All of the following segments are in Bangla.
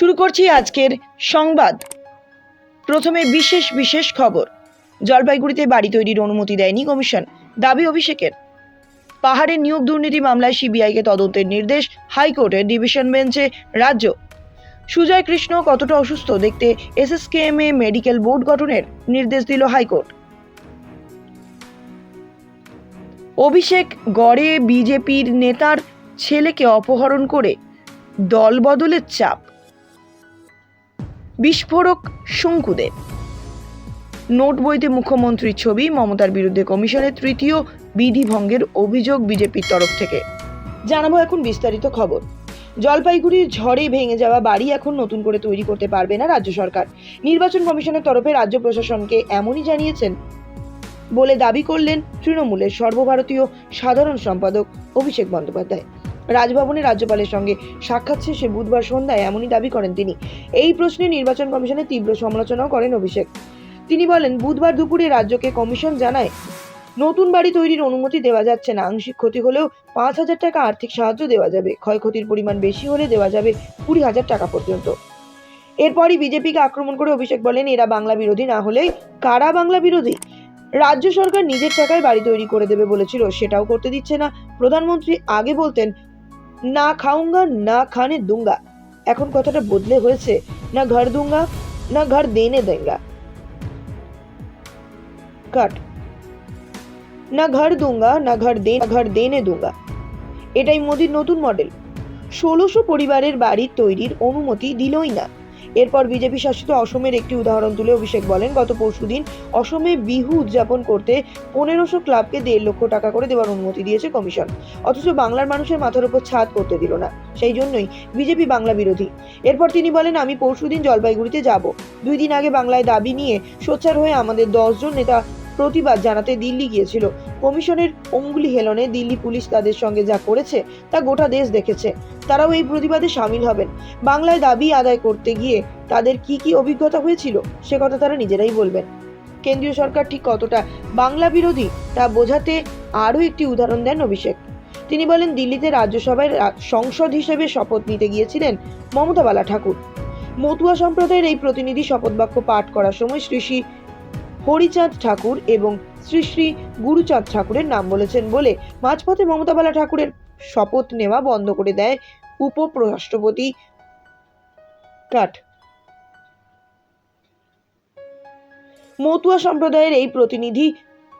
শুরু করছি আজকের সংবাদ। প্রথমে বিশেষ বিশেষ খবর। জলপাইগুড়িতে বাড়ি তৈরির অনুমতি দেয়নি কমিশন। দাবি অভিষেকের। পাহাড়ে নিয়োগ দুর্নীতি মামলায় সিবিআইকে তদন্তের নির্দেশ হাইকোর্টের ডিভিশন বেঞ্চে রাজ্য। সুজয় কৃষ্ণ কতটা অসুস্থ দেখতে এসএসকেএমএ মেডিকেল বোর্ড গঠনের নির্দেশ দিল হাইকোর্ট। অভিষেক গড়ে বিজেপির নেতার ছেলেকে অপহরণ করে দল বদলের চাপ। বিস্ফোরক শঙ্কুদেব। নোট বইতে মুখ্যমন্ত্রীর ছবি, মমতার বিরুদ্ধে কমিশনের তৃতীয় বিধিভঙ্গের অভিযোগ বিজেপির তরফ থেকে। জানাব এখন বিস্তারিত খবর। জলপাইগুড়ির ঝড়ে ভেঙে যাওয়া বাড়ি এখন নতুন করে তৈরি করতে পারবে না রাজ্য সরকার। নির্বাচন কমিশনের তরফে রাজ্য প্রশাসনকে এমনই জানিয়েছেন বলে দাবি করলেন তৃণমূলের সর্বভারতীয় সাধারণ সম্পাদক অভিষেক বন্দ্যোপাধ্যায়। রাজভবনে রাজ্যপালের সঙ্গে সাক্ষাৎ শেষে বুধবার সন্ধ্যায় এমনই দাবি করেন তিনি। এই প্রশ্নে নির্বাচন কমিশনের তীব্র সমালোচনাও করেন অভিষেক। তিনি বলেন, বুধবার দুপুরে রাজ্যকে কমিশন জানায়, নতুন বাড়ি তৈরির অনুমতি দেওয়া যাচ্ছে না। আংশিক ক্ষতি হলেও পাঁচ হাজার টাকা আর্থিক সাহায্য দেওয়া যাবে। ক্ষয়ক্ষতির পরিমাণ বেশি হলে দেওয়া যাবে কুড়ি হাজার টাকা পর্যন্ত। এরপরই বিজেপিকে আক্রমণ করে অভিষেক বলেন, এরা বাংলা বিরোধী, না হলে কারা বাংলা বিরোধী? রাজ্য সরকার নিজের টাকায় বাড়ি তৈরি করে দেবে বলেছিল, সেটাও করতে দিচ্ছে না। প্রধানমন্ত্রী আগে বলতেন না খাউঙ্গা না খানে দুঙ্গা। এখন কথাটা বদলে হয়েছে, না ঘর দুঙ্গা, না ঘর দেনে দেঙ্গা। কাট। না ঘর দুঙ্গা, না ঘর দে ঘর দেনে দুঙ্গা। এটাই মোদির নতুন মডেল ষোলোশো পরিবারের বাড়ির তৈরির অনুমতি দিলই না। এরপর বিজেপি শাসিত অসমের একটি উদাহরণ তুলে অভিষেক বলেন, গত পরশুদিন অসমে বিহু উদযাপন করতে পনেরোশো ক্লাবকে দেড় লক্ষ টাকা করে দেওয়ার অনুমতি দিয়েছে কমিশন। অথচ বাংলার মানুষের মাথার উপর ছাদ করতে দিল না। সেই জন্যই বিজেপি বাংলা বিরোধী। এরপর তিনি বলেন, আমি পরশুদিন জলপাইগুড়িতে যাব। দুই দিন আগে বাংলায় দাবি নিয়ে সোচ্চার হয়ে আমাদের দশজন নেতা প্রতিবাদ জানাতে দিল্লি গিয়েছিল। কমিশনের অঙ্গুলি হেলনে দিল্লি পুলিশ তাদের সঙ্গে যা করেছে তা গোটা দেশ দেখেছে। তারাও এই প্রতিবাদে সামিল হবেন। বাংলায় দাবি আদায় করতে গিয়ে তাদের কি কি অভিজ্ঞতা হয়েছিল সে কথা তারা নিজেরাই বলবেন। কেন্দ্রীয় সরকার ঠিক কতটা বাংলা বিরোধী তা বোঝাতে আরও একটি উদাহরণ দেন অভিষেক। তিনি বলেন, দিল্লিতে রাজ্যসভায় সংসদ হিসেবে শপথ নিতে গিয়েছিলেন মমতা বালা ঠাকুর। মতুয়া সম্প্রদায়ের এই প্রতিনিধি শপথ বাক্য পাঠ করার সময় শ্রী শ্রী হরিচাঁদ ঠাকুর এবং শ্রী শ্রী গুরুচাঁদ ঠাকুরের নাম বলেছেন বলে মাঝপথে মমতা বালা ঠাকুরের শপথ নেওয়া বন্ধ করে দেয় উপরাষ্ট্রপতি। কাট। মতুয়া সম্প্রদায়ের এই প্রতিনিধি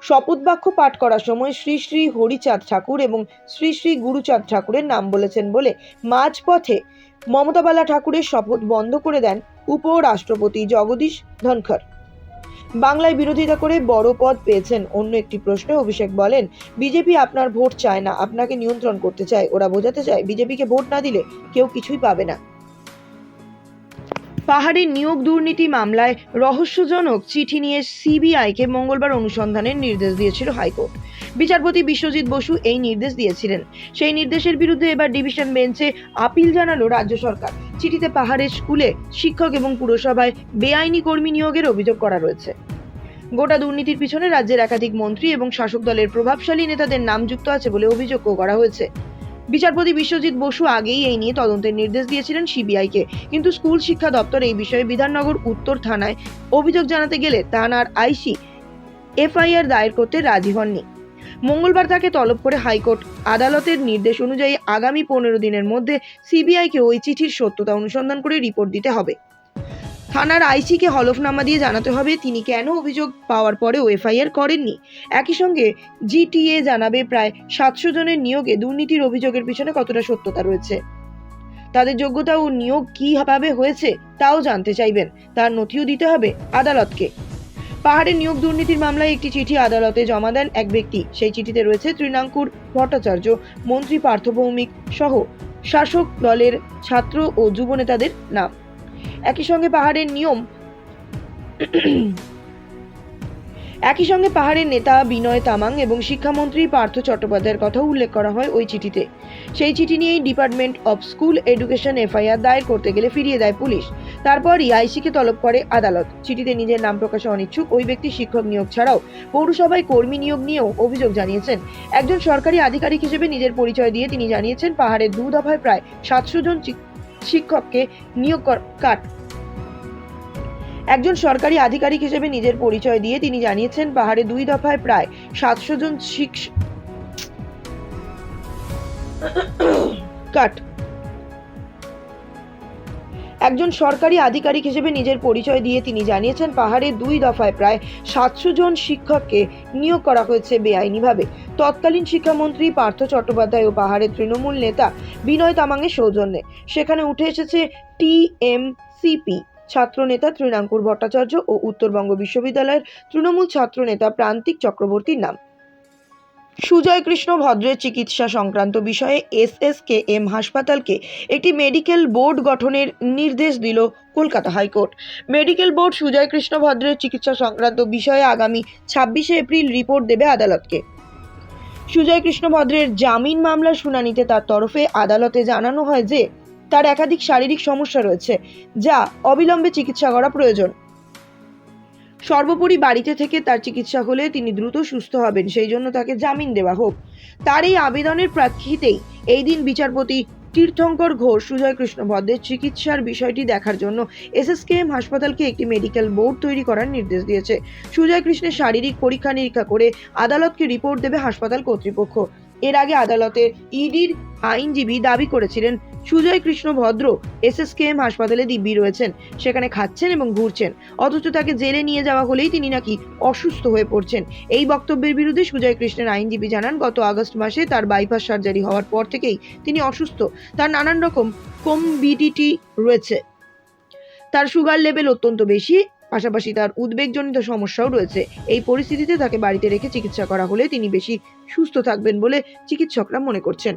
শপথ বাক্য পাঠ করার সময় শ্রী শ্রী হরিচাঁদ ঠাকুর এবং শ্রী শ্রী গুরুচাঁদ ঠাকুরের নাম বলেছেন বলে মাঝপথে মমতাবালা ঠাকুরের শপথ বন্ধ করে দেন উপরাষ্ট্রপতি জগদীশ ধনখড়। বাংলায় বিরোধিতা করে বড় পদ পেয়েছেন অন্য একটি প্রশ্নে অভিষেক বলেন, বিজেপি আপনার ভোট চায় না, আপনাকে নিয়ন্ত্রণ করতে চায়, ওরা বোঝাতে চায়, বিজেপিকে ভোট না দিলে কেউ কিছুই পাবে না। পাহাড়ে নিয়োগ দুর্নীতি মামলায় রহস্যজনক চিঠি নিয়ে সিবিআইকে মঙ্গলবার অনুসন্ধানের নির্দেশ দিয়েছিল হাইকোর্ট। বিচারপতি বিশ্বজিৎ বসু এই নির্দেশ দিয়েছিলেন। সেই নির্দেশের বিরুদ্ধে এবার ডিভিশন বেঞ্চে আপিল জানালো রাজ্য সরকার। চিঠিতে পাহাড়ের স্কুলে শিক্ষক এবং পুরসভায় বেআইনি কর্মী নিয়োগের অভিযোগ করা রয়েছে। গোটা দুর্নীতির পিছনে রাজ্যের একাধিক মন্ত্রী এবং শাসক দলের প্রভাবশালী নেতাদের নাম যুক্ত আছে বলে অভিযোগও করা হয়েছে। বিচারপতি বিশ্বজিৎ বসু আগেই এই নিয়ে তদন্তের নির্দেশ দিয়েছিলেন সিবিআইকে। কিন্তু স্কুল শিক্ষা দপ্তর এই বিষয়ে বিধাননগর উত্তর থানায় অভিযোগ জানাতে গেলে থানার আইসি এফআইআর দায়ের করতে রাজি হননি। মঙ্গলবার তাকে তলব করে হাইকোর্ট আদালতের নির্দেশ অনুযায়ী আগামী পনেরো দিনের মধ্যে সিবিআইকে ওই চিঠির সত্যতা অনুসন্ধান করে রিপোর্ট দিতে হবে। থানার আইসিকে হলফনামা দিয়ে জানাতে হবে তিনি কেন অভিযোগ পাওয়ার পরেও এফআইআর করেননি। একই সঙ্গে জিটিএ জানাবে প্রায় সাতশো জনের নিয়োগে দুর্নীতির অভিযোগের পিছনে কতটা সত্যতা রয়েছে। তাদের যোগ্যতা ও নিয়োগ কীভাবে হয়েছে তাও জানতে চাইবেন। তার নথিও দিতে হবে আদালতকে। পাহাড়ে নিয়োগ দুর্নীতির মামলায় একটি চিঠি আদালতে জমা দেন এক ব্যক্তি। সেই চিঠিতে রয়েছে তৃণাঙ্কুর ভট্টাচার্য, মন্ত্রী পার্থ ভৌমিক সহ শাসক দলের ছাত্র ও যুবনেতাদের নাম। একই সঙ্গে পাহাড়ের নিয়ম। একই সঙ্গে পাহাড়ের নেতা বিনয় তামাং এবং শিক্ষামন্ত্রী পার্থ চট্টোপাধ্যায়ের কথা উল্লেখ করা হয় ওই চিঠিতে। সেই চিঠি নিয়েই department of school education FIR দায়ের করতে গেলে ফিরিয়ে দেয় পুলিশ। তারপরই আইসিকে তলব করে আদালত। চিঠিতে নিজের নাম প্রকাশে অনিচ্ছুক, ওই ব্যক্তি শিক্ষক নিয়োগ ছাড়াও পৌরসভায় কর্মী নিয়োগ নিয়েও অভিযোগ জানিয়েছেন। একজন সরকারি আধিকারিক হিসেবে নিজের পরিচয় দিয়ে তিনি জানিয়েছেন পাহাড়ের দু দফায় প্রায় সাতশো জন শিক্ষককে নিয়োগ কাট একজন সরকারি আধিকারিক হিসেবে নিজের পরিচয় দিয়ে তিনি জানিয়েছেন, পাহাড়ে দুই দফায় প্রায় সাতশো জন শিক্ষ কাট। একজন সরকারি আধিকারিক হিসেবে নিজের পরিচয় দিয়ে তিনি জানিয়েছেন, পাহাড়ে দুই দফায় প্রায় সাতশো জন শিক্ষককে নিয়োগ করা হয়েছে বেআইনিভাবে। তৎকালীন শিক্ষামন্ত্রী পার্থ চট্টোপাধ্যায় ও পাহাড়ের তৃণমূল নেতা বিনয় তামাংয়ের সৌজন্যে। সেখানে উঠে এসেছে টিএমসিপি। ছাত্রনেতা তৃণাঙ্কুর ভট্টাচার্য ও উত্তরবঙ্গ বিশ্ববিদ্যালয়ের তৃণমূল ছাত্রনেতা প্রান্তিক চক্রবর্তীর নাম। সুজয় কৃষ্ণ ভদ্রের চিকিৎসা সংক্রান্ত বিষয়ে এসএসকেএম হাসপাতালকে একটি মেডিকেল বোর্ড গঠনের নির্দেশ দিল Kolkata high court. Medical board Sujoy Krishna ভদ্রের চিকিৎসা সংক্রান্ত বিষয়ে আগামী ছাব্বিশে এপ্রিল রিপোর্ট দেবে আদালতকে। সুজয় কৃষ্ণ ভদ্রের জামিন মামলার শুনানিতে তার তরফে আদালতে জানানো হয় যে, তার একাধিক শারীরিক সমস্যা রয়েছে, যা অবিলম্বে চিকিৎসা করা প্রয়োজন। সর্বোপরি বাড়িতে থেকে তার চিকিৎসা হলে তিনি দ্রুত সুস্থ হবেন, সেই জন্য তাকে জামিন দেওয়া হোক। তার এই আবেদনের প্রেক্ষিতেই এই দিন বিচারপতি তীর্থঙ্কর ঘোষ, সুজয় কৃষ্ণ ভদ্রের চিকিৎসার বিষয়টি দেখার জন্য এসএসকেএম হাসপাতালকে একটি মেডিকেল বোর্ড তৈরি করার নির্দেশ দিয়েছে। সুজয় কৃষ্ণের শারীরিক পরীক্ষা নিরীক্ষা করে আদালতকে রিপোর্ট দেবে হাসপাতাল কর্তৃপক্ষ। এর আগে আদালতে ইডির আইনজীবী দাবি করেছিলেন, সুজয় কৃষ্ণ ভদ্র এস এস এসএসকেএম হাসপাতালে দিব্যি রয়েছেন, সেখানে খাচ্ছেন এবং ঘুরছেন, অথচ তাকে জেলে নিয়ে যাওয়া হলেই তিনি নাকি অসুস্থ হয়ে পড়ছেন। এই বক্তব্যের বিরুদ্ধে সুজয় কৃষ্ণের আইনজীবী জানান, গত আগস্ট মাসে তার বাইপাস সার্জারি হওয়ার পর থেকেই তিনি অসুস্থ। তার নানান রকম কোমবিডিটি রয়েছে। তার সুগার লেভেল অত্যন্ত বেশি পাশাপাশি তার উদ্বেগজনিত সমস্যাও রয়েছে। এই পরিস্থিতিতে তাকে বাড়িতে রেখে চিকিৎসা করা হলে তিনি বেশি সুস্থ থাকবেন বলে চিকিৎসকরা মনে করছেন।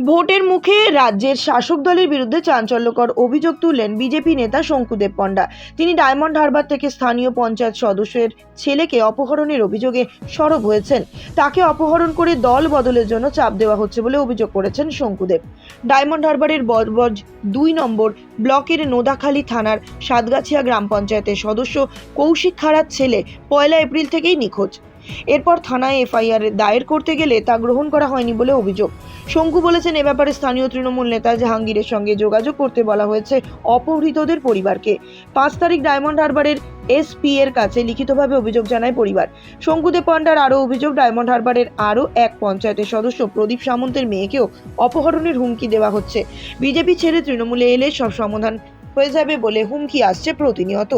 ভোটের মুখে রাজ্যের শাসক দলের বিরুদ্ধে চাঞ্চল্যকর অভিযোগ তুললেন বিজেপি নেতা শঙ্কুদেব পণ্ডা। তিনি ডায়মন্ড হারবার থেকে স্থানীয় পঞ্চায়েত সদস্যের ছেলেকে অপহরণের অভিযোগে সরব হয়েছেন। তাকে অপহরণ করে দল বদলের জন্য চাপ দেওয়া হচ্ছে বলে অভিযোগ করেছেন শঙ্কুদেব। ডায়মন্ড হারবারের বজবজ দুই নম্বর ব্লকের নোদাখালী থানার সাতগাছিয়া গ্রাম পঞ্চায়েতের সদস্য কৌশিক খাড়ার ছেলে পয়লা এপ্রিল থেকেই নিখোঁজ। এরপর থানায় এফআইআর দায়ের করতে গেলে তা গ্রহণ করা হয়নি বলে অভিযোগ। শঙ্কু বলেছেন, এ ব্যাপারে স্থানীয় তৃণমূল নেতা জাহাঙ্গীরের সঙ্গে যোগাযোগ করতে বলা হয়েছে অপহৃতদের পরিবারকে। পাঁচ তারিখ ডায়মন্ড হারবারের এসপি এর কাছে লিখিতভাবে অভিযোগ জানায় পরিবার। শঙ্কুদেব পান্ডার আরও অভিযোগ, ডায়মন্ড হারবারের আরও এক পঞ্চায়েতের সদস্য প্রদীপ সামন্তের মেয়েকেও অপহরণের হুমকি দেওয়া হচ্ছে। বিজেপি ছেড়ে তৃণমূলে এলে সব সমাধান হয়ে যাবে বলে হুমকি আসছে প্রতিনিয়ত।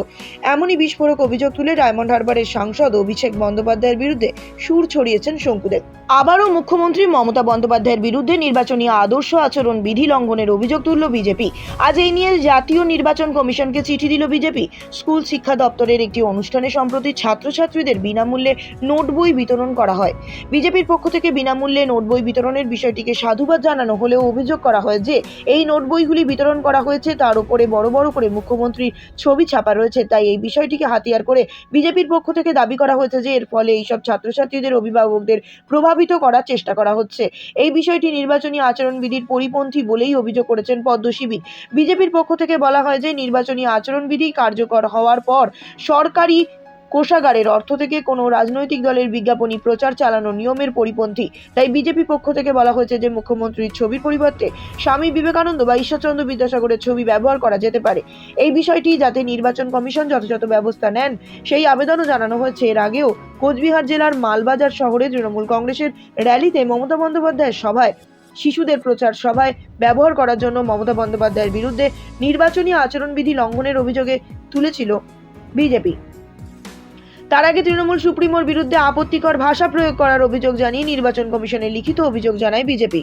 এমনই বিস্ফোরক অভিযোগ তুলে ডায়মন্ড হারবারের সাংসদ অভিষেক বন্দ্যোপাধ্যায়ের বিরুদ্ধে সুর ছড়িয়েছেন শঙ্কুদেব। আবারও মুখ্যমন্ত্রী মমতা বন্দ্যোপাধ্যায়ের বিরুদ্ধে নির্বাচনী আদর্শ আচরণ বিধি লঙ্ঘনের অভিযোগ তুলল বিজেপি। আজ এই নিয়ে জাতীয় নির্বাচন কমিশনকে চিঠি দিল বিজেপি। স্কুল শিক্ষা দপ্তরের একটি অনুষ্ঠানে সম্প্রতি ছাত্রছাত্রীদের বিনামূল্যে নোট বই বিতরণ করা হয়। বিজেপির পক্ষ থেকে বিনামূল্যে নোট বই বিতরণের বিষয়টিকে সাধুবাদ জানানো হলেও অভিযোগ করা হয় যে, এই নোট বইগুলি বিতরণ করা হয়েছে তার উপরে বড় বড় করে মুখ্যমন্ত্রীর ছবি ছাপা রয়েছে, তাই এই বিষয়টিকে হাতিয়ার করে বিজেপির পক্ষ থেকে দাবি করা হয়েছে যে এর ফলে এইসব ছাত্রছাত্রীদের, অভিভাবকদের প্রভাবিত করার চেষ্টা করা হচ্ছে। এই বিষয়টি নির্বাচনী আচরণবিধির পরিপন্থী বলেই অভিযোগ করেছেন পদ্মশিবির। বিজেপির পক্ষ থেকে বলা হয় যে নির্বাচনী আচরণবিধি কার্যকর হওয়ার পর সরকারি কোষাগারের অর্থ থেকে কোনো রাজনৈতিক দলের বিজ্ঞাপনী প্রচার চালানো নিয়মের পরিপন্থী। তাই বিজেপি পক্ষ থেকে বলা হয়েছে যে, মুখ্যমন্ত্রীর ছবির পরিবর্তে স্বামী বিবেকানন্দ বা ঈশ্বরচন্দ্র বিদ্যাসাগরের ছবি ব্যবহার করা যেতে পারে। এই বিষয়টি যাতে নির্বাচন কমিশন যথাযথ ব্যবস্থা নেন, সেই আবেদনও জানানো হয়েছে। এর আগেও কোচবিহার জেলার মালবাজার শহরে তৃণমূল কংগ্রেসের র্যালিতে মমতা বন্দ্যোপাধ্যায়ের সভায়, শিশুদের প্রচার সভায় ব্যবহার করার জন্য মমতা বন্দ্যোপাধ্যায়ের বিরুদ্ধে নির্বাচনী আচরণবিধি লঙ্ঘনের অভিযোগে তুলেছিল বিজেপি। তার আগে তৃণমূল সুপ্রিমোর বিরুদ্ধে আপত্তিকর ভাষা প্রয়োগ করার অভিযোগ জানিয়ে নির্বাচন কমিশনে লিখিত অভিযোগ জানায় বিজেপি।